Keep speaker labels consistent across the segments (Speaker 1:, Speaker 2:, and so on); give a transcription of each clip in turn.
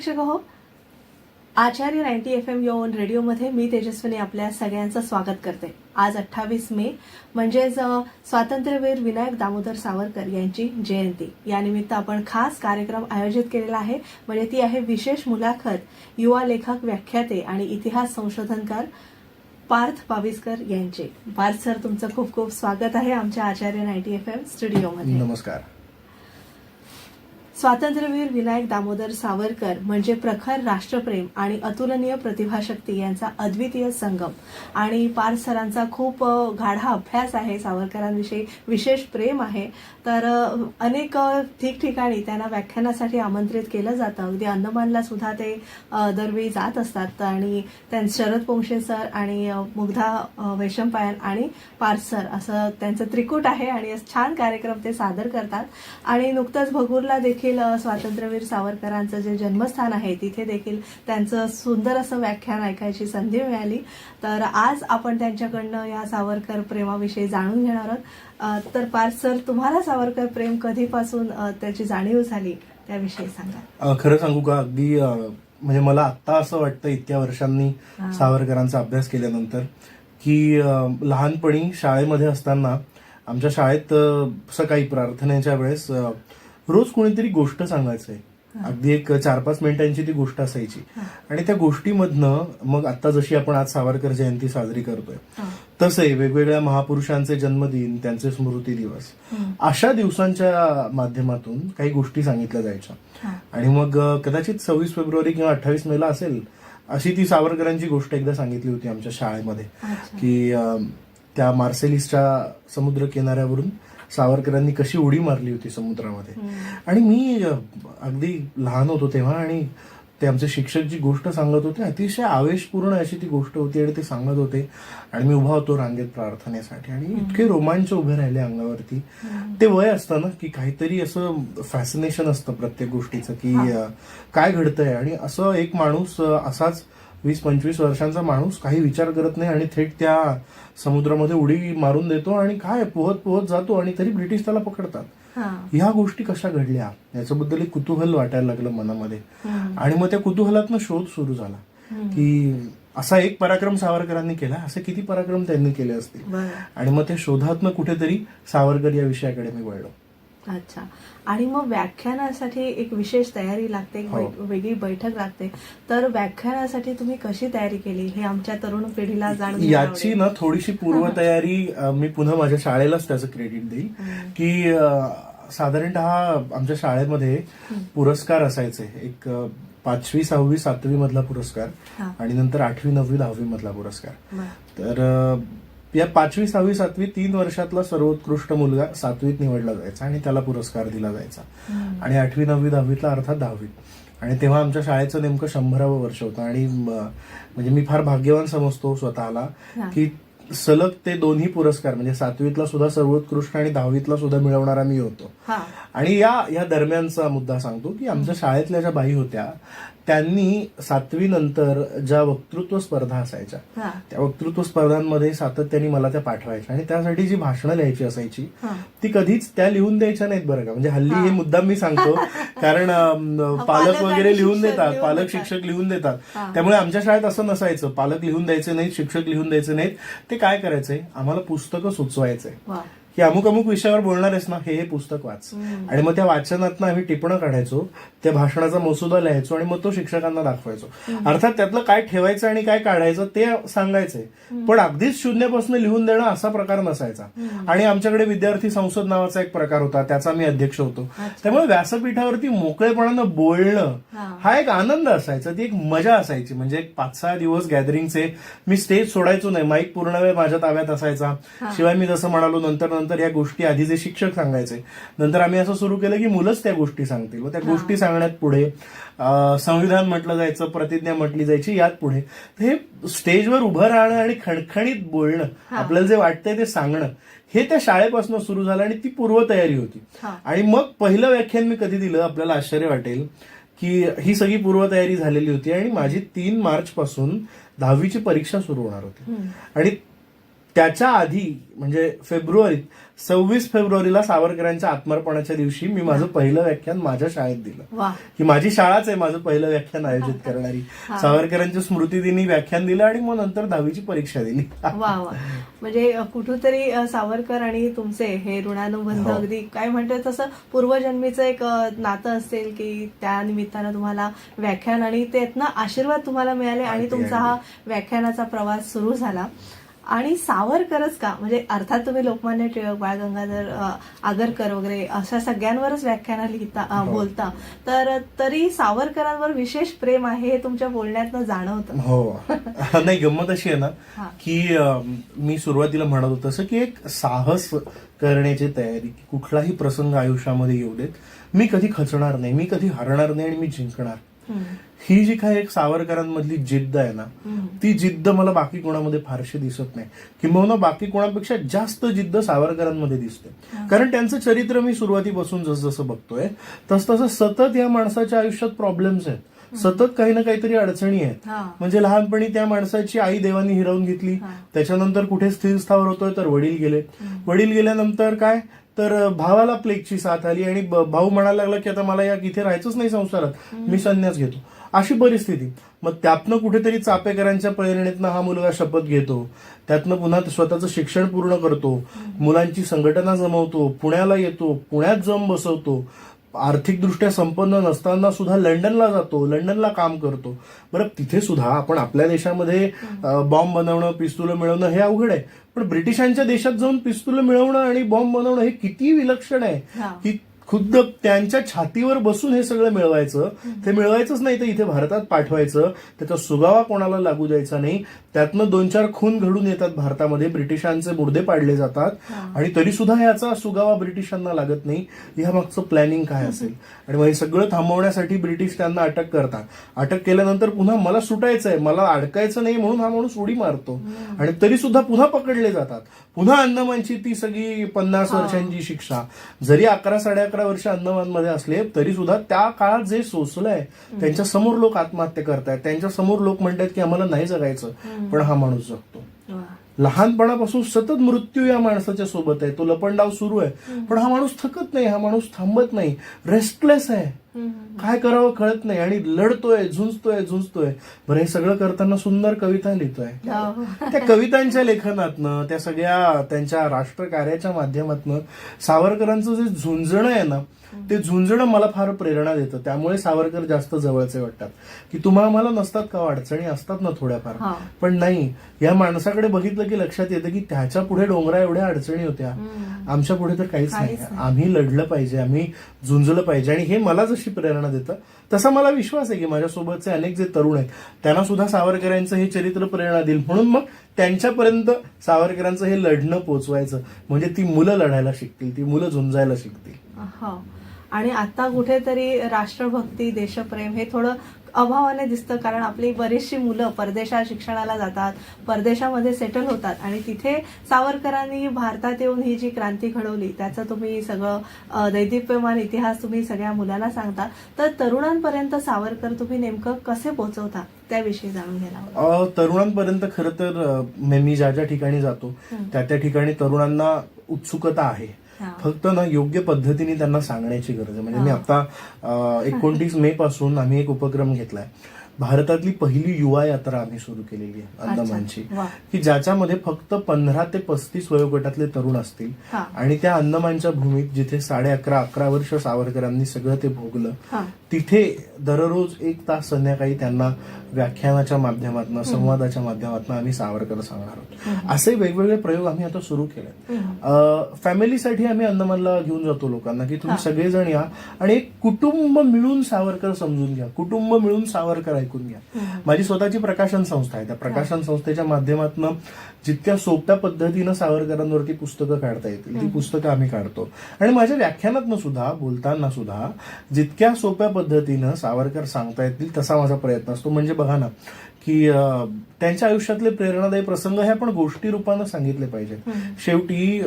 Speaker 1: प्रेक्षक हो Acharya ninety F M योन रेडिओमध्ये मी तेजस्विनी आपल्या सगळ्यांचं स्वागत करते. आज अठ्ठावीस मे म्हणजेच स्वातंत्र्यवीर विनायक दामोदर सावरकर यांची जयंती. यानिमित्त आपण खास कार्यक्रम आयोजित केलेला आहे. म्हणजे ती आहे विशेष मुलाखत युवा लेखक व्याख्याते आणि इतिहास संशोधनकार पार्थ पाविस्कर यांचे. पार्थ सर तुमचं खूप खूप स्वागत आहे आमच्या आचार्य नाईन्टी एफ एम स्टुडिओमध्ये.
Speaker 2: नमस्कार.
Speaker 1: स्वातंत्र्यवीर विनायक दामोदर सावरकर म्हणजे प्रखर राष्ट्रप्रेम आणि अतुलनीय प्रतिभाशक्ती यांचा अद्वितीय संगम. आणि पार सरांचा खूप गाढा अभ्यास आहे सावरकरांविषयी विशेष प्रेम आहे. तर अनेक ठिकठिकाणी त्यांना व्याख्यानासाठी आमंत्रित केलं जातं. अगदी अंदमानला सुद्धा ते दरवेळी जात असतात. आणि त्यां शरद पोंक्षे सर आणि मुग्धा वैशंपायन आणि पार्थ सर असं त्यांचं त्रिकूट आहे आणि छान कार्यक्रम ते सादर करतात. आणि नुकतंच भगूरला देखील अ, स्वातंत्र्यवीर सावरकरांचं जे जन्मस्थान आहे तिथे देखील त्यांचं सुंदर असं व्याख्यान ऐकायची संधी मिळाली. तर आज आपण त्यांच्याकडनं या सावरकर प्रेमाविषयी जाणून घेणार आहोत. तर पार्थ सर तुम्हाला सावरकर प्रेम कधीपासून त्याची जाणीव झाली? त्याविषयी सांगा.
Speaker 2: खरं सांगू का? अगदी म्हणजे मला आत्ता असं वाटतं इतक्या वर्षांनी. सावरकरांचा अभ्यास केल्यानंतर की लहानपणी शाळेमध्ये असताना आमच्या शाळेत सकाळी प्रार्थनेच्या वेळेस रोज कोणीतरी गोष्ट सांगायचंय अगदी एक चार पाच मिनिटांची ती गोष्ट असायची. आणि त्या गोष्टीमधनं मग आता जशी आपण आज सावरकर जयंती साजरी करतोय. तसे वेगवेगळ्या महापुरुषांचे जन्मदिन त्यांचे स्मृती दिवस. अशा दिवसांच्या माध्यमातून काही गोष्टी सांगितल्या जायच्या. आणि मग कदाचित सव्वीस फेब्रुवारी किंवा अठ्ठावीस मेला असेल अशी ती सावरकरांची गोष्ट एकदा सांगितली होती आमच्या शाळेमध्ये. की त्या मार्सेलिसच्या समुद्र किनाऱ्यावरून सावरकरांनी कशी उडी मारली होती समुद्रामध्ये. आणि मी अगदी लहान होतो तेव्हा आणि ते आमचे शिक्षक जी गोष्ट सांगत होते अतिशय आवेशपूर्ण अशी ती गोष्ट होती आणि ते सांगत होते. आणि मी उभा होतो रांगेत प्रार्थनेसाठी आणि इतके रोमांच उभे राहिले अंगावरती. ते वय असतं ना की काहीतरी असं फॅसिनेशन असतं प्रत्येक गोष्टीचं की काय घडतंय? आणि असं एक माणूस असाच वीस पंचवीस वर्षांचा माणूस काही विचार करत नाही आणि थेट त्या समुद्रामध्ये उडी मारून देतो आणि काय पोहत पोहत जातो आणि तरी ब्रिटिश त्याला पकडतात. ह्या गोष्टी कशा घडल्या? याच्याबद्दल एक कुतूहल वाटायला लागलं मनामध्ये. आणि मग त्या कुतूहलातनं शोध सुरू झाला. की असा एक पराक्रम सावरकरांनी केला असे किती पराक्रम त्यांनी केले असतील. आणि मग त्या शोधातनं कुठेतरी सावरकर या विषयाकडे मी वळलो.
Speaker 1: अच्छा आणि मग व्याख्यानासाठी एक विशेष तयारी लागते एक
Speaker 2: हो.
Speaker 1: बै- वेगळी बैठक लागते तर व्याख्यानासाठी तुम्ही कशी तयारी केली हे आमच्या तरुण पिढीला जाणून घ्यायला
Speaker 2: याची
Speaker 1: आवडेल.
Speaker 2: ना थोडीशी पूर्वतयारी अ, मी पुन्हा माझ्या शाळेलाच त्याचं क्रेडिट देईल. की अ, साधारणतः आमच्या शाळेमध्ये पुरस्कार असायचे एक अ, पाचवी सहावी सातवी मधला पुरस्कार
Speaker 1: हा.
Speaker 2: आणि नंतर आठवी नववी दहावी मधला पुरस्कार
Speaker 1: बरं.
Speaker 2: तर अ, या पाचवी सहावी सातवी तीन वर्षातला सर्वोत्कृष्ट मुलगा सातवीत निवडला जायचा आणि त्याला पुरस्कार दिला जायचा. आणि आठवी नववी दहावीतला अर्थात दहावीत. आणि तेव्हा आमच्या शाळेचं नेमकं शंभरावं वर्ष होतं. आणि म्हणजे मी फार भाग्यवान समजतो स्वतःला. की सलग ते दोन्ही पुरस्कार म्हणजे सातवीतला सुद्धा सर्वोत्कृष्ट आणि दहावीतला सुद्धा मिळवणारा मी होतो.
Speaker 1: हा.
Speaker 2: आणि या या दरम्यानचा मुद्दा सांगतो की आमच्या शाळेतल्या ज्या बाई होत्या त्यांनी सातवी नंतर ज्या वक्तृत्व स्पर्धा असायच्या त्या वक्तृत्व स्पर्धांमध्ये सातत्याने मला त्या पाठवायच्या. आणि त्यासाठी जी भाषणं लिहायची असायची. ती कधीच त्या लिहून द्यायच्या नाहीत बरं का. म्हणजे हल्ली हे मुद्दाम मी सांगतो कारण
Speaker 1: पालक
Speaker 2: वगैरे लिहून देतात पालक. शिक्षक लिहून देतात. त्यामुळे आमच्या शाळेत असं नसायचं पालक लिहून द्यायचे नाहीत शिक्षक लिहून द्यायचे नाहीत. ते काय करायचंय आम्हाला पुस्तकं सुचवायचंय की अमुक अमुक विषयावर बोलणार आहेस ना हे हे पुस्तक वाच. आणि मग त्या वाचनातनं आम्ही टिपणं काढायचो त्या भाषणाचा मसुदा लिहायचो आणि मग तो शिक्षकांना दाखवायचो. अर्थात त्यातलं काय ठेवायचं आणि काय काढायचं ते सांगायचंय. पण अगदीच शून्यापासून लिहून देणं असा प्रकार नसायचा. आणि आमच्याकडे विद्यार्थी संसद नावाचा एक प्रकार होता त्याचा मी अध्यक्ष होतो. त्यामुळे व्यासपीठावरती मोकळेपणानं बोलणं.
Speaker 1: हा.
Speaker 2: एक आनंद असायचा ती एक मजा असायची. म्हणजे एक पाच सहा दिवस गॅदरिंगचे मी स्टेज सोडायचो नाही माईक पूर्ण वेळ माझ्या ताब्यात असायचा. शिवाय मी जसं म्हणालो नंतर नंतर या गोष्टी आधी जे शिक्षक सांगायचे नंतर आम्ही असं सुरू केलं की मुलंच त्या गोष्टी सांगतील. व त्या गोष्टी सांगण्यात पुढे संविधान म्हटलं जायचं प्रतिज्ञा म्हटली जायची यात पुढे. तर हे स्टेजवर उभं राहणं आणि खणखणीत बोलणं आपल्याला जे वाटतंय ते सांगणं हे त्या शाळेपासून सुरू झालं आणि ती पूर्वतयारी होती. आणि मग पहिलं व्याख्यान मी कधी दिलं आपल्याला आश्चर्य वाटेल की ही सगळी पूर्वतयारी झालेली होती आणि माझी तीन मार्च पासून दहावीची परीक्षा सुरू होणार होती. आणि त्याच्या आधी म्हणजे फेब्रुवारीत सव्वीस फेब्रुवारीला सावरकरांच्या आत्मर्पणाच्या दिवशी मी माझं पहिलं व्याख्यान माझ्या शाळेत दिलं. ही माझी शाळाच आहे माझं पहिलं व्याख्यान आयोजित करणारी. सावरकरांच्या स्मृतिदिनी व्याख्यान दिलं आणि मग नंतर दहावीची परीक्षा दिली.
Speaker 1: म्हणजे कुठूतरी सावरकर आणि तुमचे हे ऋणानुबंध
Speaker 2: हो.
Speaker 1: अगदी काय म्हणतात तसं पूर्वजन्मीचं एक नातं असेल की त्या निमित्तानं तुम्हाला व्याख्यान आणि त्यातनं आशीर्वाद तुम्हाला मिळाले आणि तुमचा हा व्याख्यानाचा प्रवास सुरू झाला. आणि सावरकरच का म्हणजे अर्थात तुम्ही लोकमान्य टिळक बाळ गंगाधर आगरकर वगैरे अशा सगळ्यांवरच व्याख्यानं लिहिता
Speaker 2: हो.
Speaker 1: बोलता तर तरी सावरकरांवर विशेष प्रेम आहे हे तुमच्या बोलण्यातनं जाणवतं
Speaker 2: हो नाही गंमत अशी आहे ना. की मी सुरुवातीला म्हणत होतो तसं की एक साहस करण्याची तयारी कुठलाही प्रसंग आयुष्यामध्ये येऊ देत मी कधी खचणार नाही मी कधी हरणार नाही आणि मी जिंकणार. ही जी काही एक सावरकरांमधली जिद्द आहे ना. ती जिद्द मला बाकी कोणामध्ये फारशी दिसत नाही. किंबहुना बाकी कोणापेक्षा जास्त जिद्द सावरकरांमध्ये दिसते. कारण त्यांचं चरित्र मी सुरुवातीपासून जसं जसं बघतोय तस तसं सतत या माणसाच्या आयुष्यात प्रॉब्लेम्स आहेत. सतत काही ना काहीतरी अडचणी आहेत. म्हणजे लहानपणी त्या माणसाची आई देवानी हिरावून घेतली. त्याच्यानंतर कुठे स्थिर स्थावर होतोय तर वडील गेले. वडील गेल्यानंतर काय? तर भावाला प्लेगची साथ आली आणि भाऊ म्हणायला लागला की आता मला या इथे राहायचंच नाही संसारात. मी संन्यास घेतो. अशी परिस्थिती. मग त्यातनं कुठेतरी चापेकरांच्या प्रेरणेतनं हा मुलगा शपथ घेतो. त्यातनं पुन्हा स्वतःचं शिक्षण पूर्ण करतो. मुलांची संघटना जमवतो. पुण्याला येतो. पुण्यात जम बसवतो. आर्थिकदृष्ट्या संपन्न नसताना सुद्धा लंडनला जातो लंडनला काम करतो. बरं तिथे सुद्धा आपण आपल्या देशामध्ये बॉम्ब बनवणं पिस्तुलं मिळवणं हे अवघड आहे. पण ब्रिटिशांच्या देशात जाऊन पिस्तुलं मिळवणं आणि बॉम्ब बनवणं हे किती विलक्षण आहे. की खुद्द त्यांच्या छातीवर बसून हे सगळं मिळवायचं. ते मिळवायचंच नाही तर इथे भारतात पाठवायचं. त्याचा सुगावा कोणाला लागू द्यायचा नाही. त्यातनं दोन चार खून घडून येतात भारतामध्ये. ब्रिटिशांचे मुर्दे पाडले जातात. आणि तरी सुद्धा याचा सुगावा ब्रिटिशांना लागत नाही. या मागचं प्लॅनिंग काय असेल? आणि मग हे सगळं थांबवण्यासाठी ब्रिटिश त्यांना अटक करतात. अटक केल्यानंतर पुन्हा मला सुटायचं आहे मला अडकायचं नाही म्हणून हा माणूस उडी मारतो. आणि तरी सुद्धा पुन्हा पकडले जातात. पुन्हा अंदमानची ती सगळी पन्नास वर्षांची शिक्षा. जरी अकरा साडे अकरा वर्ष अंदमानमध्ये असले तरी सुद्धा त्या काळात जे सोसलंय त्यांच्यासमोर लोक आत्महत्या करतायत. त्यांच्यासमोर लोक म्हणतात की आम्हाला नाही जगायचं. पण हा माणूस जगतो. लहानपणापासून सतत मृत्यू या माणसाच्या सोबत आहे. तो लपंडाव सुरू आहे. पण हा माणूस थकत नाही हा माणूस थांबत नाही. रेस्टलेस आहे. काय करावं कळत नाही. आणि लढतोय झुंजतोय झुंजतोय. बरं हे सगळं करताना सुंदर कविता लिहितोय.
Speaker 1: हो.
Speaker 2: त्या कवितांच्या लेखनातनं त्या सगळ्या त्यांच्या राष्ट्रकार्याच्या माध्यमातनं सावरकरांचं जे झुंजणं आहे ना ते झुंजणं मला फार प्रेरणा देतं. त्यामुळे सावरकर जास्त जवळचे वाटतात. की तुम्हा आम्हाला नसतात का अडचणी? असतात ना थोड्याफार. पण नाही. या माणसाकडे बघितलं की लक्षात येतं की त्याच्या पुढे डोंगरा एवढ्या अडचणी होत्या. आमच्या पुढे तर काहीच नाही.
Speaker 1: काहीच नाही.
Speaker 2: आम्ही लढलं पाहिजे. आम्ही झुंजलं पाहिजे. आणि हे मला जशी प्रेरणा देतं तसा मला विश्वास आहे की माझ्यासोबतचे अनेक जे तरुण आहेत त्यांना सुद्धा सावरकरांचं हे चरित्र प्रेरणा देईल. म्हणून मग त्यांच्यापर्यंत सावरकरांचं हे लढणं पोचवायचं. म्हणजे ती मुलं लढायला शिकतील. ती मुलं झुंजायला शिकतील.
Speaker 1: हो. आणि आता कुठेतरी राष्ट्रभक्ती देशप्रेम हे थोडं अभावाने दिसतं कारण आपली बरीचशी मुलं परदेशात शिक्षणाला जातात परदेशामध्ये सेटल होतात आणि तिथे सावरकरांनी भारतात येऊन ही जी क्रांती घडवली त्याचं तुम्ही सगळं दैदिप्यमान इतिहास तुम्ही सगळ्या मुलांना सांगता तर तरुणांपर्यंत सावरकर तुम्ही नेमकं कसे पोहोचवता त्याविषयी जाणून घ्यायला
Speaker 2: तरुणांपर्यंत खरं तर मी ज्या ज्या ठिकाणी जातो. त्या त्या ठिकाणी तरुणांना उत्सुकता आहे. फक्त ना योग्य पद्धतीने त्यांना सांगण्याची गरज आहे म्हणजे मी. आता एकोणतीस मे पासून आम्ही एक उपक्रम घेतलाय. भारतातली पहिली युवा यात्रा आम्ही सुरू केलेली आहे अंदमानची. की ज्याच्यामध्ये फक्त पंधरा ते पस्तीस वयोगटातले तरुण असतील. आणि त्या अंदमानच्या भूमीत जिथे साडे अकरा अकरा वर्ष सावरकरांनी सगळं ते भोगलं. तिथे दररोज एक तास संध्याकाळी त्यांना व्याख्यानाच्या माध्यमातून संवादाच्या माध्यमातून आम्ही सावरकर सांगणार आहोत. असे वेगवेगळे प्रयोग आम्ही आता सुरू केले. फॅमिलीसाठी आम्ही अंदमानला घेऊन जातो लोकांना की तुम्ही सगळेजण या. आणि एक कुटुंब मिळून सावरकर समजून घ्या. कुटुंब मिळून सावरकर ऐकून घ्या. माझी स्वतःची प्रकाशन संस्था आहे. त्या प्रकाशन संस्थेच्या माध्यमातून जितक्या सोप्या पद्धतीनं सावरकरांवरती पुस्तकं काढता येतील ती पुस्तकं आम्ही काढतो. आणि माझ्या व्याख्यानातनं सुद्धा बोलताना सुद्धा जितक्या सोप्या पद्धतीनं सावरकर सांगता येतील तसा माझा प्रयत्न असतो. म्हणजे बघा ना की त्यांच्या आयुष्यातले प्रेरणादायी प्रसंग हे आपण गोष्टी रूपानं सांगितले पाहिजेत. शेवटी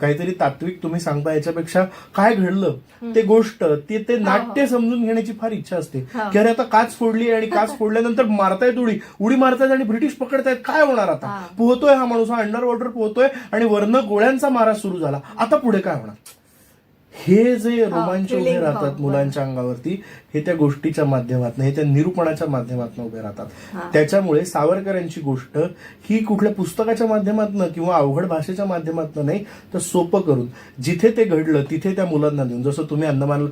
Speaker 2: काहीतरी तात्विक तुम्ही सांगता याच्यापेक्षा काय घडलं ते गोष्ट ते ते नाट्य समजून घेण्याची फार इच्छा असते.
Speaker 1: हा.
Speaker 2: की अरे आता काच फोडली आणि काच फोडल्यानंतर मारतायत उडी उडी मारतायत आणि ब्रिटिश पकडतायत काय होणार आता?
Speaker 1: हा.
Speaker 2: पोहतोय हा हा माणूस हा अंडर वॉटर पोहतोय आणि वरनं गोळ्यांचा मारा सुरू झाला. आता पुढे काय होणार? हे जे रोमांच उभे राहतात. मुलांच्या अंगावरती हे त्या गोष्टीच्या माध्यमातून हे त्या निरूपणाच्या माध्यमातून उभे राहतात. त्याच्यामुळे सावरकरांची गोष्ट ही कुठल्या पुस्तकाच्या माध्यमातून किंवा अवघड भाषेच्या माध्यमातून नाही तर सोपं करून जिथे ते घडलं तिथे त्या मुलांना देऊन जसं तुम्ही अंदमान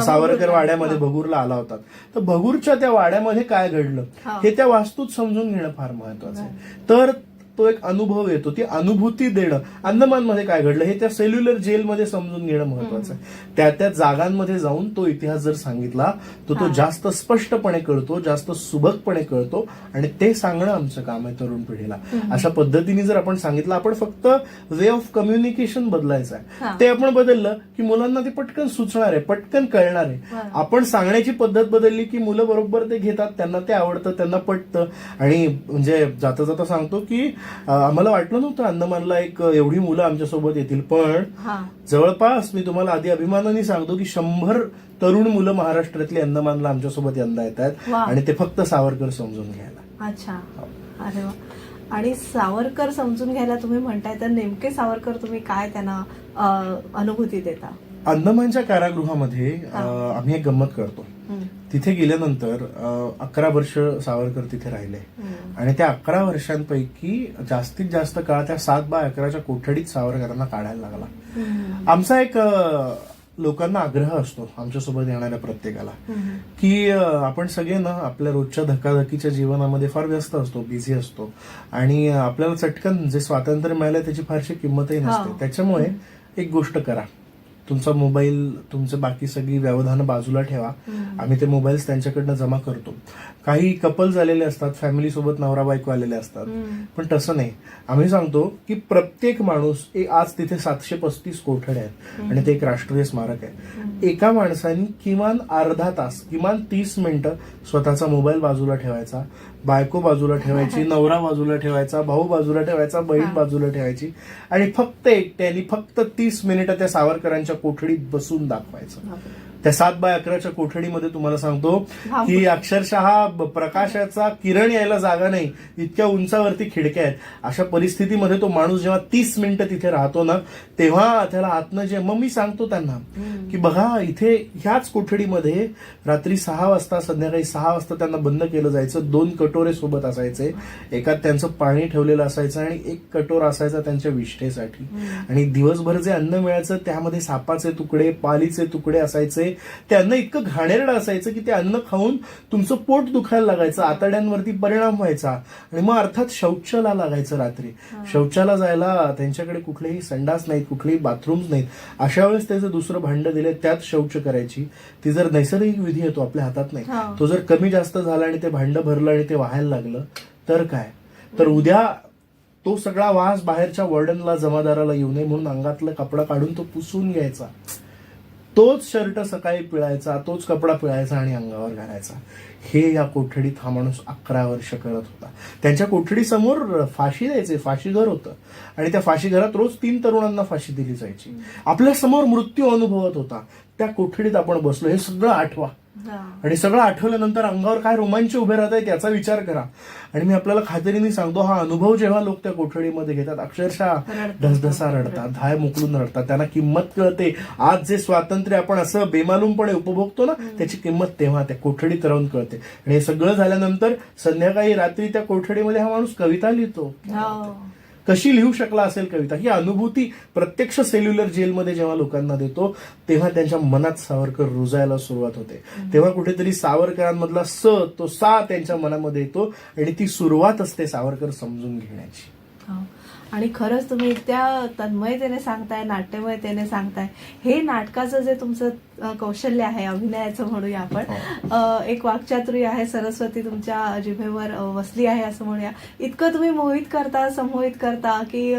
Speaker 2: सावरकर. वाड्यामध्ये भगूरला आला होतात तर भगूरच्या त्या वाड्यामध्ये काय घडलं.
Speaker 1: हे
Speaker 2: त्या वास्तूत समजून घेणं फार महत्वाचं आहे तर तो एक अनुभव येतो ती अनुभूती देणं. अंदमानमध्ये काय घडलं हे त्या सेल्युलर जेलमध्ये समजून घेणं महत्वाचं आहे. त्या त्या जागांमध्ये जाऊन तो इतिहास जर सांगितला तर तो. जास्त स्पष्टपणे कळतो जास्त सुबकपणे कळतो आणि ते सांगणं आमचं काम आहे तरुण पिढीला. अशा पद्धतीने जर आपण सांगितलं आपण फक्त वे ऑफ कम्युनिकेशन बदलायचं. आहे. ते आपण बदललं की मुलांना ते पटकन सुचणार आहे पटकन कळणार आहे. आपण सांगण्याची पद्धत बदलली की मुलं बरोबर ते घेतात त्यांना ते आवडतं त्यांना पटतं. आणि म्हणजे जाता जाता सांगतो की आम्हाला वाटलं नव्हतं अंदमानला एक एवढी मुलं आमच्यासोबत येतील पण जवळपास मी तुम्हाला आधी अभिमानाने सांगतो की शंभर तरुण मुलं महाराष्ट्रातली अंदमानला आमच्यासोबत यंदा येत आहेत
Speaker 1: वा.
Speaker 2: आणि ते फक्त सावरकर समजून घ्यायला.
Speaker 1: अच्छा. अरे वा. आणि सावरकर समजून घ्यायला तुम्ही म्हणताय तर नेमके सावरकर तुम्ही काय त्यांना अनुभूती देता?
Speaker 2: अंदमानच्या कारागृहामध्ये आम्ही एक गंमत करतो. तिथे गेल्यानंतर अकरा वर्ष सावरकर तिथे राहिले. आणि त्या अकरा वर्षांपैकी जास्तीत जास्त काळ त्या सात बाय अकराच्या कोठडीत सावरकरांना काढायला लागला. आमचा एक लोकांना आग्रह असतो आमच्यासोबत येणाऱ्या प्रत्येकाला. की आपण सगळे ना आपल्या रोजच्या धकाधकीच्या जीवनामध्ये फार व्यस्त असतो बिझी असतो. आणि आपल्याला चटकन जे स्वातंत्र्य मिळालं त्याची फारशी किंमतही नसते.
Speaker 1: हो.
Speaker 2: त्याच्यामुळे एक गोष्ट करा. तुमचा मोबाईल तुमचे बाकी सगळी व्यवधानं बाजूला ठेवा. आम्ही ते मोबाईल्स त्यांच्याकडनं जमा करतो. काही कपल झालेले असतात फॅमिली सोबत नवरा बायको आलेले असतात. पण तसं नाही. आम्ही सांगतो की प्रत्येक माणूस आज तिथे सातशे पस्तीस कोठडे आहेत. आणि ते एक राष्ट्रीय स्मारक आहे. एका माणसाने किमान अर्धा तास किमान तीस मिनिटं स्वतःचा मोबाईल बाजूला ठेवायचा. बायको बाजूला ठेवायची नवरा बाजूला ठेवायचा भाऊ बाजूला ठेवायचा बहीण. बाजूला ठेवायची आणि फक्त एकट्याने फक्त तीस मिनिटं त्या सावरकरांच्या कोठडीत बसून दाखवायचं. त्या सात बाय अकराच्या कोठडीमध्ये तुम्हाला सांगतो. की अक्षरशः प्रकाशाचा किरण यायला जागा नाही. इतक्या उंचावरती खिडक्या आहेत. अशा परिस्थितीमध्ये तो माणूस जेव्हा तीस मिनिटं तिथे राहतो ना तेव्हा त्याला आतनं जे मग मी सांगतो त्यांना. की बघा इथे ह्याच कोठडीमध्ये रात्री सहा वाजता संध्याकाळी सहा वाजता त्यांना बंद केलं जायचं. दोन कटोरे सोबत असायचे. एकात त्यांचं पाणी ठेवलेलं असायचं आणि एक कटोरा असायचा त्यांच्या विष्ठेसाठी. आणि दिवसभर जे अन्न मिळायचं त्यामध्ये सापाचे तुकडे पालीचे तुकडे असायचे. ते अन्न इतकं घाणेरडं असायचं की ते अन्न खाऊन तुमचं पोट दुखायला लागायचं आतड्यांवरती परिणाम व्हायचा. आणि मग अर्थात शौचाला लागायचं रात्री. शौचाला जायला त्यांच्याकडे कुठलेही संडास नाहीत कुठलेही बाथरूम्स नाहीत. अशा वेळेस त्याचं दुसरं भांड दिले त्यात शौच करायची. ती जर नैसर्गिक विधी येतो आपल्या हातात नाही. तो जर कमी जास्त झाला आणि ते भांड भरलं आणि ते व्हायला लागलं तर काय? तर उद्या तो सगळा वास बाहेरच्या वॉर्डनला जमादाराला येऊ नये म्हणून अंगातला कपडा काढून तो पुसून घ्यायचा. तोच शर्ट सकाळी पिळायचा तोच कपडा पिळायचा आणि अंगावर घालायचा. हे या कोठडीत हा माणूस अकरा वर्ष करत होता. त्यांच्या कोठडीसमोर फाशी द्यायचे फाशीघर होतं. आणि त्या फाशीघरात रोज तीन तरुणांना फाशी दिली जायची. आपल्यासमोर मृत्यू अनुभवत होता. त्या कोठडीत आपण बसलो. हे सगळं आठवा. आणि सगळं आठवल्यानंतर अंगावर काय रोमांच उभे राहत आहेत याचा विचार करा. आणि मी आपल्याला खात्रीने सांगतो हा अनुभव जेव्हा लोक त्या कोठडीमध्ये घेतात अक्षरशः. धसधसा रडतात धाय मोकलून रडतात. त्यांना किंमत कळते. आज जे स्वातंत्र्य आपण असं बेमालूमपणे उपभोगतो ना त्याची किंमत तेव्हा त्या कोठडीत राहून कळते. आणि हे सगळं झाल्यानंतर संध्याकाळी रात्री त्या कोठडीमध्ये हा माणूस कविता लिहितो.
Speaker 1: हो.
Speaker 2: कशी लिहू शकला असेल कविता? ही अनुभूती प्रत्यक्ष सेल्युलर जेलमध्ये जेव्हा लोकांना देतो तेव्हा त्यांच्या मनात सावरकर रुजायला सुरुवात होते. तेव्हा कुठेतरी सावरकरांमधला स तो सा त्यांच्या मनामध्ये येतो आणि ती सुरुवात असते सावरकर समजून घेण्याची.
Speaker 1: हो. आणि खरंच तुम्ही इतक्या तन्मयतेने सांगताय नाट्यमयतेने सांगताय. हे नाटकाचं जे तुमचं कौशल्य आहे अभिनयाचं म्हणूया आपण अ, एक वाक्चातुरी आहे सरस्वती तुमच्या जिभेवर वसली आहे असं म्हणूया. इतकं तुम्ही मोहित करता संमोहित करता की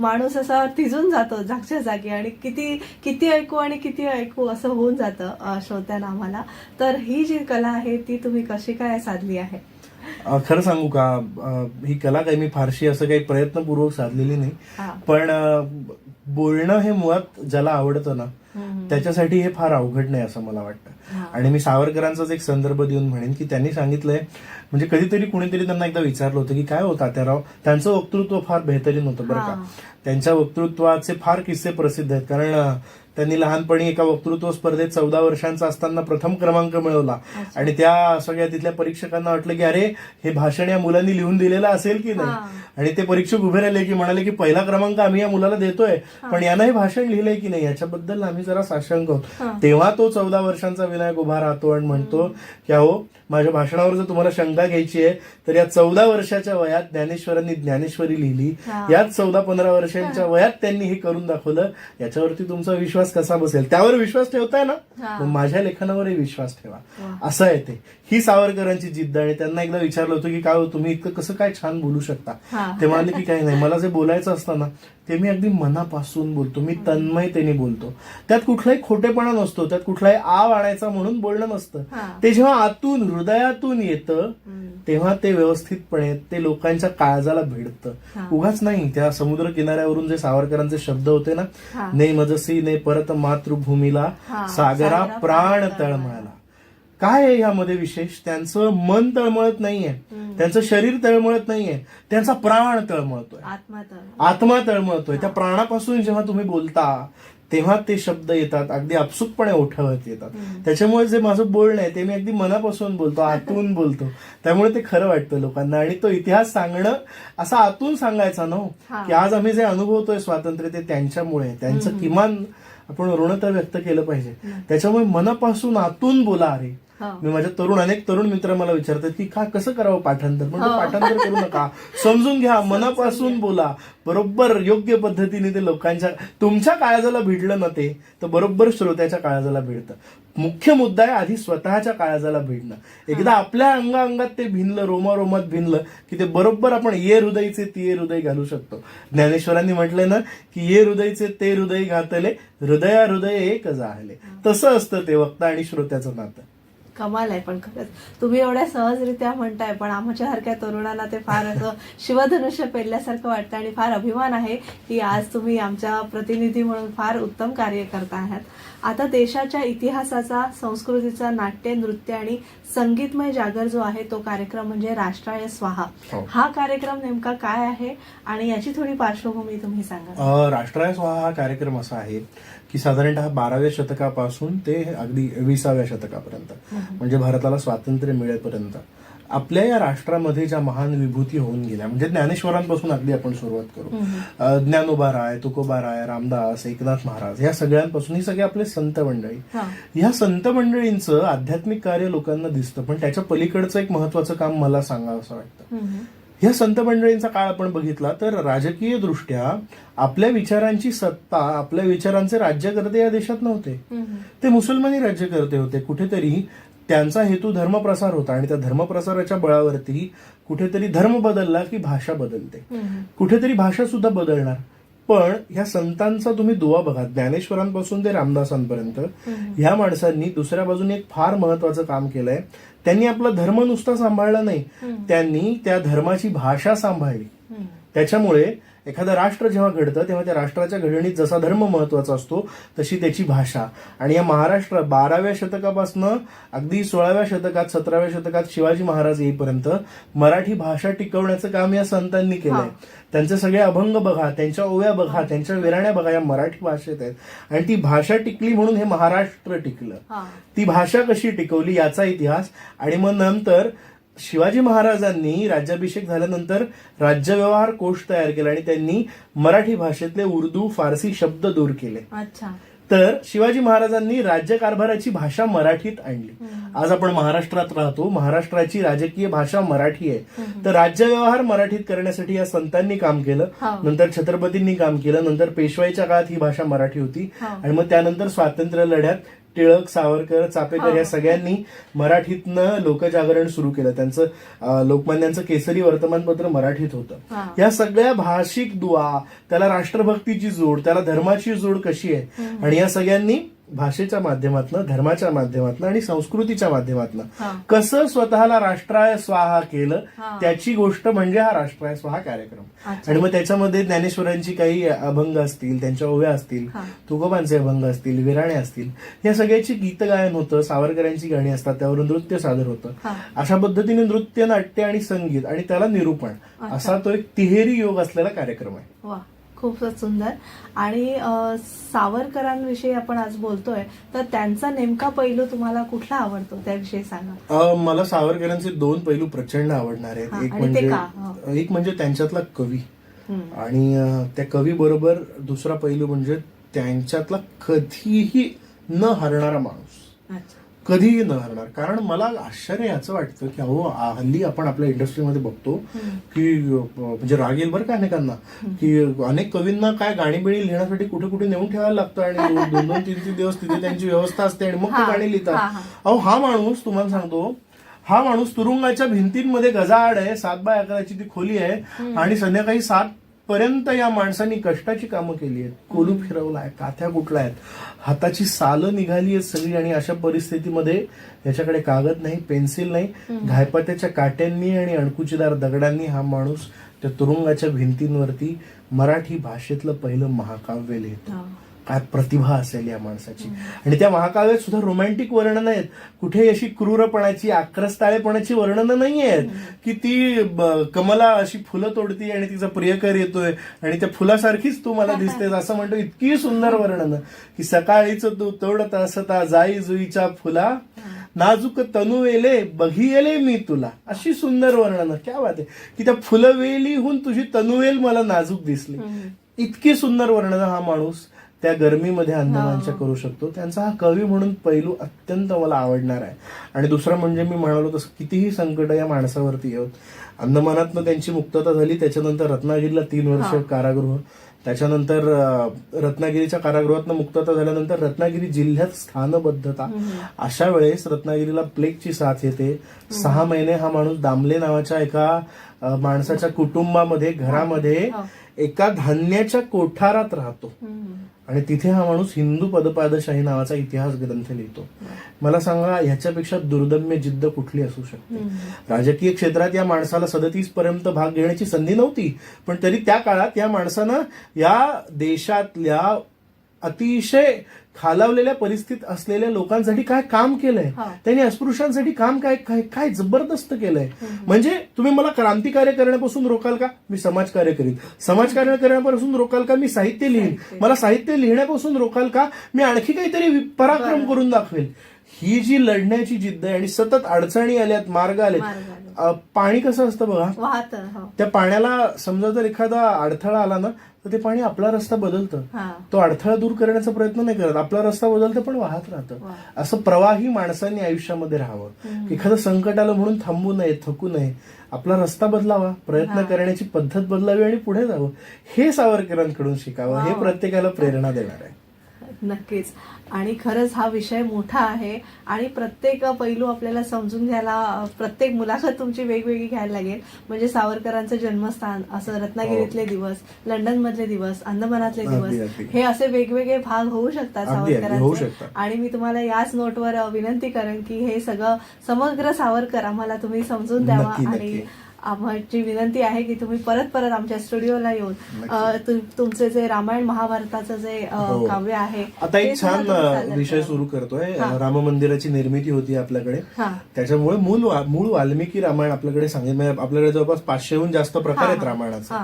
Speaker 1: माणूस असा थिजून जातो जागच्या जागी आणि किती किती ऐकू आणि किती ऐकू असं होऊन जातं श्रोत्यांना आम्हाला. तर ही जी कला आहे ती तुम्ही कशी काय साधली आहे?
Speaker 2: खरं सांगू का? ही कला काही मी फारशी असं काही प्रयत्नपूर्वक साधलेली नाही. पण बोलणं हे मुळात ज्याला आवडतं ना. त्याच्यासाठी हे फार अवघड नाही असं मला वाटतं. आणि मी सावरकरांचाच एक संदर्भ देऊन म्हणेन की त्यांनी सांगितलंय म्हणजे कधीतरी कुणीतरी त्यांना एकदा विचारलं होतं की काय होतं तात्याराव त्यांचं वक्तृत्व फार बेहतरीन होतं बरं का. त्यांच्या वक्तृत्वाचे फार किस्से प्रसिद्ध आहेत. कारण त्यांनी लहानपणी एका वक्तृत्व स्पर्धेत चौदा वर्षांचा असताना प्रथम क्रमांक मिळवला. आणि त्या सगळ्या तिथल्या परीक्षकांना वाटलं की अरे हे भाषण या मुलांनी लिहून दिलेलं असेल की. नाही आणि ते परीक्षक उभे राहिले की म्हणाले की पहिला क्रमांक आम्ही या मुलाला देतोय पण यानं हे भाषण लिहिलंय की नाही याच्याबद्दल आम्ही जरा साशंक. आहोत. तेव्हा तो चौदा वर्षांचा विनायक उभा राहतो आणि म्हणतो की अहो माझ्या भाषणावर जर तुम्हाला शंका घ्यायची आहे तर या चौदा वर्षाच्या वयात ज्ञानेश्वरांनी ज्ञानेश्वरी लिहिली. याच चौदा पंधरा वर्षांच्या वयात त्यांनी हे करून दाखवलं. याच्यावरती तुमचा विश्वास कसा बसेल? त्यावर विश्वास ठेवताय ना. मग माझ्या लेखनावरही विश्वास ठेवा. असं आहे ते. ही सावरकरांची जिद्द आणि त्यांना एकदा विचारलं होतं की काय हो, तुम्ही इतकं कसं काय छान बोलू शकता. ते म्हणाले की काही नाही मला जे बोलायचं असतं ना ते मी अगदी मनापासून बोलतो मी तन्मयतेने बोलतो त्यात कुठलाही खोटेपणा नसतो त्यात कुठलाही आव आणायचा म्हणून बोलणं नसतं. ते जेव्हा आतून हृदयातून येतं. तेव्हा ते व्यवस्थितपणे ते लोकांच्या काळजाला भिडतं. उगाच नाही त्या समुद्र किनाऱ्यावरून जे सावरकरांचे शब्द होते ना. ने मजसी ने परत मातृभूमीला. सागरा प्राण तळमळला काय आहे यामध्ये विशेष? त्यांचं मन तळमळत नाहीये. त्यांचं शरीर तळमळत नाहीये. त्यांचा प्राण तळमळतोय.
Speaker 1: आत्मा
Speaker 2: तळमळतोय. त्या प्राणापासून जेव्हा तुम्ही बोलता तेव्हा ते शब्द येतात. अगदी आपसुकपणे ओठवत येतात. त्याच्यामुळे जे माझं बोलणं आहे ते मी अगदी मनापासून बोलतो आतून बोलतो. त्यामुळे ते खरं वाटतं लोकांना. आणि तो इतिहास सांगणं असं आतून सांगायचा ना हो. की आज आम्ही जे अनुभवतोय स्वातंत्र्य ते त्यांच्यामुळे. त्यांचं किमान आपण ऋण तर व्यक्त केलं पाहिजे. त्याच्यामुळे मनापासून आतून बोला अरे. मी माझ्या तरुण अनेक तरुण मित्र मला विचारतात की का कसं करावं पाठांतर? म्हणजे. पाठांतर करू नका. समजून घ्या मनापासून बोला. बरोबर योग्य पद्धतीने ते लोकांच्या तुमच्या काळजाला भिडलं ना ते तर बरोबर श्रोत्याच्या काळजाला भिडतं. मुख्य मुद्दा आहे आधी स्वतःच्या काळजाला भिडणं. एकदा आपल्या अंगाअंगात ते भिनलं रोमारोमात भिनलं की ते बरोबर आपण ये हृदयचे ते हृदय घालू शकतो. ज्ञानेश्वरांनी म्हटलंय ना की ये हृदयचे ते हृदय घातले हृदया हृदय एक जाहले तसं असतं ते वक्ता आणि श्रोत्याचं नातं.
Speaker 1: कमाल आहे पण खरंच. तुम्ही एवढ्या सहजरित्या म्हणताय पण आमच्या सारख्या तरुणांना ते फार असं शिवधनुष्य पेरल्यासारखं वाटतं आणि फार अभिमान आहे की आज तुम्ही आमच्या प्रतिनिधी म्हणून फार उत्तम कार्य करता आहात. आता देशाच्या इतिहासाचा संस्कृतीचा नाट्य नृत्य आणि संगीतमय जागर जो आहे तो कार्यक्रम म्हणजे राष्ट्राय स्वाहा.
Speaker 2: हो.
Speaker 1: हा कार्यक्रम नेमका काय आहे? आणि याची थोडी पार्श्वभूमी तुम्ही सांगा.
Speaker 2: राष्ट्राय स्वाहा हा कार्यक्रम असा आहे की साधारणतः बाराव्या शतकापासून ते अगदी विसाव्या शतकापर्यंत. म्हणजे भारताला स्वातंत्र्य मिळेपर्यंत. आपल्या या राष्ट्रामध्ये ज्या महान विभूती होऊन गेल्या म्हणजे ज्ञानेश्वरांपासून अगदी आपण सुरुवात करू. ज्ञानोबा राय तुकोबा राय रामदास एकनाथ महाराज या सगळ्यांपासून ही सगळे आपले संत मंडळी. ह्या संत मंडळींचं आध्यात्मिक कार्य लोकांना दिसतं पण त्याच्या पलीकडचं एक महत्वाचं काम मला सांगावं असं वाटतं. ह्या संत मंडळींचा काळ आपण बघितला तर राजकीय दृष्ट्या आपल्या विचारांची सत्ता आपल्या विचारांचे राज्यकर्ते या देशात नव्हते. ते मुसलमानी राज्यकर्ते होते कुठेतरी त्यांचा हेतू धर्मप्रसार होता आणि त्या धर्मप्रसाराच्या बळावरती कुठेतरी धर्म बदलला की भाषा बदलते. कुठेतरी भाषा सुद्धा बदलणार पण ह्या संतांचा तुम्ही दुवा बघा. ज्ञानेश्वरांपासून ते रामदासांपर्यंत ह्या माणसांनी दुसऱ्या बाजूने एक फार महत्वाचं काम केलंय. त्यांनी आपला धर्म नुसता सांभाळला नाही. त्यांनी त्या धर्माची भाषा सांभाळली. त्याच्यामुळे एखादं राष्ट्र जेव्हा घडतं तेव्हा त्या राष्ट्राच्या घडणीत जसा धर्म महत्त्वाचा असतो तशी त्याची भाषा. आणि या महाराष्ट्र बाराव्या शतकापासनं अगदी सोळाव्या शतकात सतराव्या शतकात शिवाजी महाराज येईपर्यंत मराठी भाषा टिकवण्याचं काम या संतांनी केलंय. त्यांचे सगळे अभंग बघा त्यांच्या ओव्या बघा त्यांच्या वेराण्या बघा या मराठी भाषेत आहेत. आणि ती भाषा टिकली म्हणून हे महाराष्ट्र टिकलं. ती भाषा कशी टिकवली याचा इतिहास. आणि मग नंतर शिवाजी महाराजांनी राज्याभिषेक झाल्यानंतर राज्यव्यवहार कोश तयार केला आणि त्यांनी मराठी भाषेतले उर्दू फारसी शब्द दूर केले.
Speaker 1: अच्छा.
Speaker 2: तर शिवाजी महाराजांनी राज्यकारभाराची भाषा मराठीत आणली. आज आपण महाराष्ट्रात राहतो. महाराष्ट्राची राजकीय भाषा मराठी आहे. तर राज्यव्यवहार मराठीत करण्यासाठी या संतांनी काम केलं.
Speaker 1: हा.
Speaker 2: नंतर छत्रपतींनी काम केलं. नंतर पेशवाईच्या काळात ही भाषा मराठी होती.
Speaker 1: हा.
Speaker 2: आणि मग त्यानंतर स्वातंत्र्य लढ्यात टिळक सावरकर चापेकर या सगळ्यांनी मराठीतनं लोकजागरण सुरू केलं. त्यांचं लोकमान्यांचं केसरी वर्तमानपत्र मराठीत होतं. या सगळ्या भाषिक दुवा त्याला राष्ट्रभक्तीची जोड त्याला धर्माची जोड कशी आहे? आणि या सगळ्यांनी भाषेच्या माध्यमातून धर्माच्या माध्यमातून आणि संस्कृतीच्या माध्यमातून. कसं स्वतःला राष्ट्राय स्वाहा केलं. त्याची गोष्ट म्हणजे हा राष्ट्राय स्वाहा कार्यक्रम. आणि मग त्याच्यामध्ये ज्ञानेश्वरांची काही अभंग असतील त्यांच्या ओव्या असतील. तुकोबांचे अभंग असतील विराणे असतील या सगळ्याची गीत गायन होतं सावरकरांची गाणी असतात त्यावर नृत्य सादर होतं. अशा पद्धतीने नृत्य नाट्य आणि संगीत आणि त्याला निरूपण. असा तो एक तिहेरी योग असलेला कार्यक्रम आहे
Speaker 1: खूपच सुंदर. आणि सावरकरांविषयी आपण आज बोलतोय तर त्यांचा नेमका पैलू तुम्हाला कुठला आवडतो? त्याविषयी सांगा.
Speaker 2: मला सावरकरांचे दोन पैलू प्रचंड आवडणार
Speaker 1: हा,
Speaker 2: आहेत एक? म्हणजे एक म्हणजे त्यांच्यातला कवी. आणि त्या कवी बरोबर दुसरा पैलू म्हणजे त्यांच्यातला कधीही न हरणारा माणूस. कधीही न हरणार कारण मला आश्चर्य याचं वाटतं की अहो हल्ली आपण आपल्या इंडस्ट्रीमध्ये बघतो. की म्हणजे राग येईल बरं का अनेकांना की अनेक कवींना काय गाणी बिणी लिहिण्यासाठी कुठे कुठे नेऊन ठेवायला लागतं आणि दोन दोन तीन तीन दिवस तिथे त्यांची व्यवस्था असते आणि मग ते गाणी लिहितात. अहो हा माणूस तुम्हाला सांगतो हा माणूस तुरुंगाच्या भिंतींमध्ये गजाआड आहे सात बाय अकराची ती खोली आहे आणि संध्याकाळी सात पर्यंत या माणसांनी कष्टाची कामं केली आहेत कोलू फिरवलाय काथ्या कुठल्या आहेत हाताची सालं निघाली आहेत सगळी आणि अशा परिस्थितीमध्ये याच्याकडे कागद नाही पेन्सिल नाही घायपात्याच्या काट्यांनी आणि अणकुचीदार दगडांनी हा माणूस त्या तुरुंगाच्या भिंतींवरती मराठी भाषेतलं पहिलं महाकाव्य लिहितो. काय प्रतिभा असेल या माणसाची. आणि त्या महाकाव्यात सुद्धा रोमॅन्टिक वर्णन आहेत. कुठे अशी क्रूरपणाची आक्रस्ताळेपणाची वर्णनं नाही आहेत की ती कमला अशी फुलं तोडती आणि तिचा प्रियकर येतोय आणि त्या फुलासारखीच तू मला दिसतेस असं म्हणतो. इतकी सुंदर वर्णनं. की सकाळीच तू तोडत असता जाई जुईच्या फुला. नाजूक तनू येले बघी येले मी तुला. अशी सुंदर वर्णनं. क्या बात आहे. की त्या फुलवेलीहून तुझी तनुवेल मला नाजूक दिसली. इतकी सुंदर वर्णनं हा माणूस त्या गरमीमध्ये अंदमानच्या करू शकतो. त्यांचा हा कवी म्हणून पैलू अत्यंत मला आवडणार आहे. आणि दुसरं म्हणजे मी म्हणालो तसं कितीही संकट या माणसावरती येत अंदमानातनं त्यांची मुक्तता झाली त्याच्यानंतर रत्नागिरीला तीन वर्ष कारागृह त्याच्यानंतर रत्नागिरीच्या कारागृहातनं मुक्तता झाल्यानंतर रत्नागिरी जिल्ह्यात स्थानबद्धता. अशा वेळेस रत्नागिरीला प्लेगची साथ येते. सहा महिने हा माणूस दामले नावाच्या एका माणसाच्या कुटुंबामध्ये घरामध्ये. एका धान्याच्या कोठारात राहतो. आणि तिथे हा माणूस हिंदू पदपादशाही नावाचा इतिहास ग्रंथ लिहितो. मला सांगा ह्याच्यापेक्षा दुर्दम्य जिद्द कुठली असू शकते? राजकीय क्षेत्रात या माणसाला सदतीस पर्यंत भाग घेण्याची संधी नव्हती पण तरी त्या काळात या माणसानं या देशातल्या अतिशय खालावलेल्या परिस्थितीत असलेल्या लोकांसाठी काय काम केलंय. त्यांनी अस्पृश्यांसाठी काम काय काय जबरदस्त केलंय? म्हणजे तुम्ही मला क्रांतिकार्य करण्यापासून रोकाल का? मी समाजकार्य करीन. समाजकार्य करण्यापासून रोकाल का? मी साहित्य लिहीन. मला साहित्य लिहिण्यापासून रोकाल का? मी आणखी काहीतरी पराक्रम. करून दाखवेल. ही जी लढण्याची जिद्द आहे आणि सतत अडचणी आल्यात मार्ग आलेत पाणी कसं असतं बघा?
Speaker 1: हो.
Speaker 2: त्या पाण्याला समजा जर एखादा अडथळा आला ना तर ते पाणी आपला रस्ता बदलतं. तो अडथळा दूर करण्याचा प्रयत्न नाही करत. आपला रस्ता बदलतं पण वाहत राहतं. असं प्रवाही माणसांनी आयुष्यामध्ये राहावं. एखादं संकट आलं म्हणून थांबू नये थकू नये. आपला रस्ता बदलावा प्रयत्न करण्याची पद्धत बदलावी आणि पुढे जावं. हे सावरकरांकडून शिकावं. हे. प्रत्येकाला प्रेरणा देणार आहे.
Speaker 1: नक्कीच. आणि खरंच हा विषय मोठा आहे आणि प्रत्येक पैलू आपल्याला समजून घ्यायला प्रत्येक मुलाखत तुमची वेगवेगळी घ्यायला लागेल म्हणजे सावरकरांचं जन्मस्थान असं रत्नागिरीतले दिवस लंडन मधले दिवस अंदमानातले
Speaker 2: हो.
Speaker 1: दिवस. हे असे वेगवेगळे भाग होऊ शकतात सावरकरांचे. आणि मी तुम्हाला याच नोटवर विनंती करेन की हे सगळं समग्र सावरकर आम्हाला तुम्ही समजून द्यावा आणि. आमची विनंती आहे की तुम्ही परत परत आमच्या स्टुडिओला येऊन तुमचे जे रामायण महाभारताचं जे
Speaker 2: हो.
Speaker 1: काव्य आहे
Speaker 2: आता एक छान विषय. सुरू करतोय. राम मंदिराची निर्मिती होती आपल्याकडे. त्याच्यामुळे मूळ मूळ वाल्मिकी रामायण आपल्याकडे सांगितलं म्हणजे आपल्याकडे जवळपास पाचशेहून जास्त प्रकार आहेत. रामायणाचे.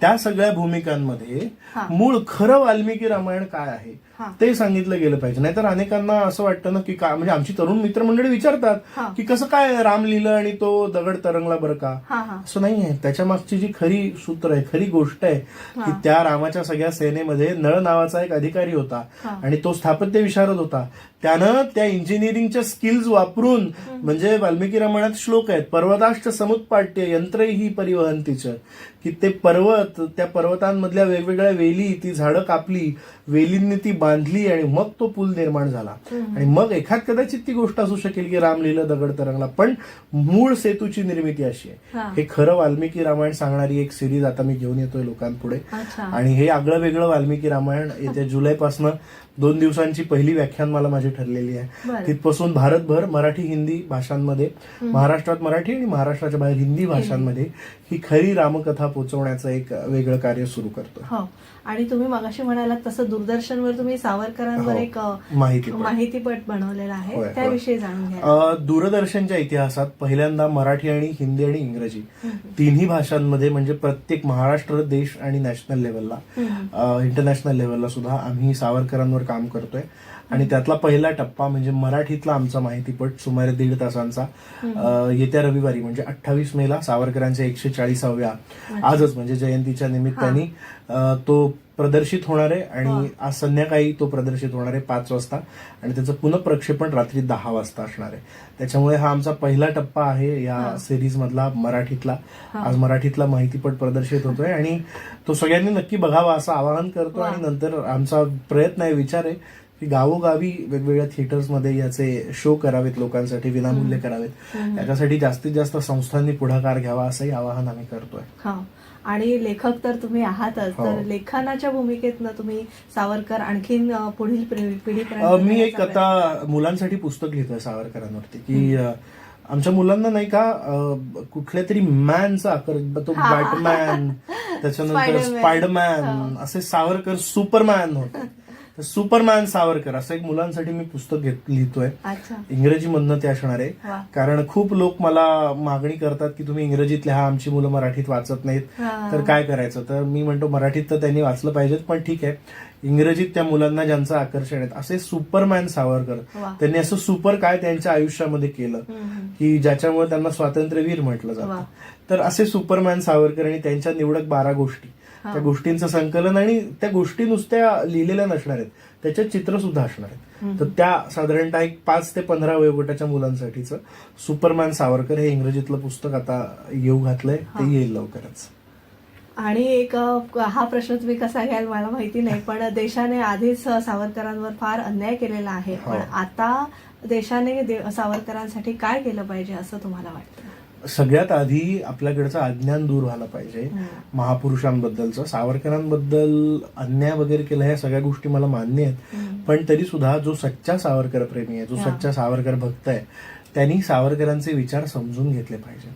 Speaker 2: त्या सगळ्या भूमिकांमध्ये. मूळ खरं वाल्मिकी रामायण काय आहे. ते सांगितलं गेलं पाहिजे. नाहीतर अनेकांना असं वाटतं ना की का म्हणजे आमची तरुण मित्रमंडळी विचारतात. की कसं काय राम लिहिलं आणि तो दगड तरंगला बरं का? असं नाही आहे त्याच्या मागची जी खरी सूत्र आहे खरी गोष्ट आहे की. त्या रामाच्या सगळ्या सेनेमध्ये नळ नावाचा एक अधिकारी होता. आणि तो स्थापत्य विशारद होता. त्यानं त्या इंजिनिअरिंगच्या स्किल्स वापरून म्हणजे वाल्मिकी रामायणात श्लोक आहेत पर्वताष्ट समुत्पाट्य यंत्र ही परिवहन तिचं. की ते पर्वत त्या पर्वतांमधल्या वेगवेगळ्या वेली ती झाडं कापली वेलींनी ती बांधली आणि मग तो पूल निर्माण झाला. आणि मग एखाद कदाचित ती गोष्ट असू शकेल की राम लिहिलं दगड तरंगला पण मूळ सेतूची निर्मिती अशी. आहे. हे. खरं वाल्मिकी रामायण सांगणारी एक सिरीज आता मी घेऊन येतोय लोकांपुढे. आणि हे आगळं वेगळं वाल्मिकी रामायण येत्या जुलैपासनं दोन दिवसांची पहिली व्याख्यान मला माझी ठरलेली आहे. तिथपासून भारतभर मराठी हिंदी भाषांमध्ये महाराष्ट्रात मराठी आणि महाराष्ट्राच्या बाहेर हिंदी भाषांमध्ये ही खरी रामकथा पोहोचवण्याचं एक वेगळं कार्य सुरू करतोय
Speaker 1: हो. आणि तुम्ही मगाशी म्हणालात तसं दूरदर्शनवर तुम्ही सावरकरांवर
Speaker 2: हो.
Speaker 1: एक
Speaker 2: माहितीपट.
Speaker 1: बनवलेला आहे. त्याविषयी जाणून घ्या
Speaker 2: दूरदर्शनच्या इतिहासात पहिल्यांदा मराठी आणि हिंदी आणि इंग्रजी तिन्ही भाषांमध्ये म्हणजे प्रत्येक महाराष्ट्र देश आणि नॅशनल लेवलला इंटरनॅशनल लेवलला सुद्धा आम्ही सावरकरांवर काम करतोय आणि त्यातला पहिला टप्पा म्हणजे मराठीतला आमचा माहितीपट सुमारे दीड तासांचा. येत्या रविवारी म्हणजे अठ्ठावीस मेला सावरकरांच्या एकशे चाळीसाव्या आजच म्हणजे जयंतीच्या निमित्ताने तो प्रदर्शित होणार आहे आणि आज संध्याकाळी तो प्रदर्शित होणार आहे पाच वाजता आणि त्याचं पुनःप्रक्षेपण रात्री दहा वाजता असणार आहे. त्याच्यामुळे हा आमचा पहिला टप्पा आहे या सिरीज मधला मराठीतला. आज मराठीतला माहितीपट प्रदर्शित होतोय आणि तो सगळ्यांनी नक्की बघावा असं आवाहन करतो आणि नंतर आमचा प्रयत्न आहे विचार आहे. की गावोगावी वेगवेगळ्या थिएटर्समध्ये याचे शो करावेत लोकांसाठी विनामूल्य करावेत. याच्यासाठी जास्तीत जास्त संस्थांनी पुढाकार घ्यावा असंही आवाहन आम्ही करतोय.
Speaker 1: हा. आणि लेखक तर तुम्ही आहातच.
Speaker 2: हो.
Speaker 1: तर लेखनाच्या भूमिकेतनं तुम्ही सावरकर आणखीन पुढील पिढी-
Speaker 2: मी एक आता मुलांसाठी पुस्तक लिहितोय सावरकरांवरती की आमच्या मुलांना नाही का कुठल्या तरी मॅनचा आकार तो बॅटमॅन त्याच्यानंतर
Speaker 1: Spiderman.
Speaker 2: स्पायडरमॅन असे सावरकर सुपरमॅन होते. तर सुपरमॅन सावरकर असं एक मुलांसाठी मी पुस्तक घेत लिहितोय
Speaker 1: अच्छा
Speaker 2: इंग्रजी मधनं ते असणार आहे. कारण खूप लोक मला मागणी करतात की तुम्ही इंग्रजीत लिहा आमची मुलं मराठीत वाचत नाहीत. तर काय करायचं तर मी म्हणतो मराठीत तर त्यांनी वाचलं पाहिजेत पण ठीक आहे इंग्रजीत त्या मुलांना ज्यांचं आकर्षण आहे असे सुपरमॅन सावरकर. त्यांनी असं सुपर काय त्यांच्या आयुष्यामध्ये केलं. की ज्याच्यामुळे त्यांना स्वातंत्र्यवीर म्हटलं. जातं तर असे सुपरमॅन सावरकर आणि त्यांच्या निवडक बारा गोष्टी त्या गोष्टींचं संकलन आणि त्या गोष्टी नुसत्या लिहिलेल्या नसणार आहेत. त्याच्यात चित्र सुद्धा असणार आहेत. तर त्या साधारणतः एक पाच ते पंधरा वयोगटाच्या मुलांसाठीचं सुपरमॅन सावरकर हे इंग्रजीतलं पुस्तक आता येऊ घातलंय. ते येईल लवकरच.
Speaker 1: आणि एक हा प्रश्न तुम्ही कसा घ्याल मला माहिती नाही पण देशाने आधीच सावरकरांवर फार अन्याय केलेला आहे.
Speaker 2: हो.
Speaker 1: पण आता देशाने दे- सावरकरांसाठी काय केलं पाहिजे असं तुम्हाला वाटतं?
Speaker 2: सगळ्यात आधी आपल्याकडचं अज्ञान दूर व्हायला पाहिजे. महापुरुषांबद्दलचं सावरकरांबद्दल अन्याय वगैरे केला ह्या सगळ्या गोष्टी मला मान्य आहेत. पण तरी सुद्धा जो सच्चा सावरकर प्रेमी आहे जो. सच्चा सावरकर भक्त आहे त्यांनी सावरकरांचे विचार समजून घेतले पाहिजे.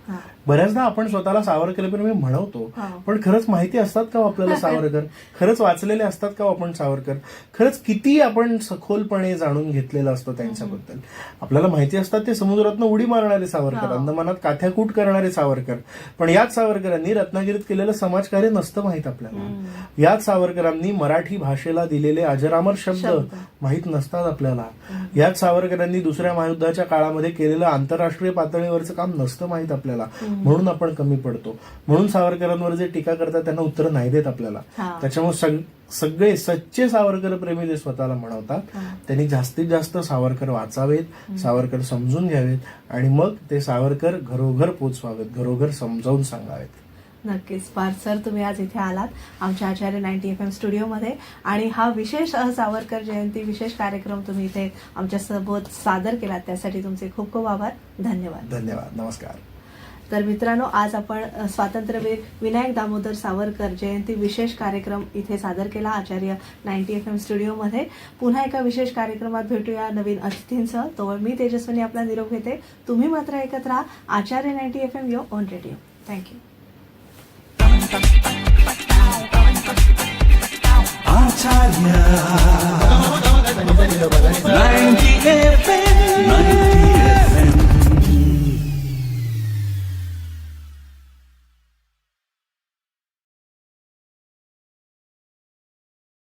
Speaker 2: बऱ्याचदा आपण स्वतःला सावरकर प्रेमी म्हणवतो. पण खरंच माहिती असतात का हो आपल्याला सावरकर? खरंच वाचलेले असतात का हो आपण सावरकर? खरंच किती आपण सखोलपणे जाणून घेतलेलं असतं त्यांच्याबद्दल. आपल्याला माहिती असतात ते समुद्रातनं उडी मारणारे सावरकर
Speaker 1: हा.
Speaker 2: अंदमानात काथ्याकूट करणारे सावरकर. पण याच सावरकरांनी रत्नागिरीत केलेलं समाजकार्य नसतं माहीत आपल्याला. याच सावरकरांनी मराठी भाषेला दिलेले अजरामर शब्द. माहीत नसतात आपल्याला. याच सावरकरांनी दुसऱ्या महायुद्धाच्या काळामध्ये केलेलं आंतरराष्ट्रीय पातळीवरचं काम नसतं माहीत आपल्याला म्हणून आपण कमी पडतो म्हणून सावरकरांवर जे टीका करतात त्यांना उत्तर नाही देत आपल्याला. त्याच्यामुळे सग- सगळे सच्चे सावरकर प्रेमी जे स्वतःला म्हणवतात. त्यांनी जास्तीत जास्त सावरकर वाचावेत सावरकर समजून घ्यावेत आणि मग ते सावरकर घरोघर पोचवावेत घरोघर समजावून सांगावेत
Speaker 1: नक्कीच. पार्थ सर तुम्ही आज इथे आलात आमच्या आचार्य नाईन्टी एफ एम स्टुडिओमध्ये. आणि हा विशेष सावरकर जयंती विशेष कार्यक्रम तुम्ही इथे आमच्यासोबत सादर केलात. त्यासाठी तुमचे खूप खूप आभार. धन्यवाद.
Speaker 2: धन्यवाद. नमस्कार.
Speaker 1: तर मित्रांनो आज आपण स्वातंत्र्यवीर विनायक दामोदर सावरकर जयंती विशेष कार्यक्रम इथे सादर केला आचार्य नाईन्टी एफ एम स्टुडिओमध्ये. पुन्हा एका विशेष कार्यक्रमात भेटूया नवीन अतिथींसह. तोवर मी तेजस्विनी आपला निरोप घेते. तुम्ही मात्र ऐकत राहा. Acharya ninety F M yo on radio thank you
Speaker 3: Ninety-eight.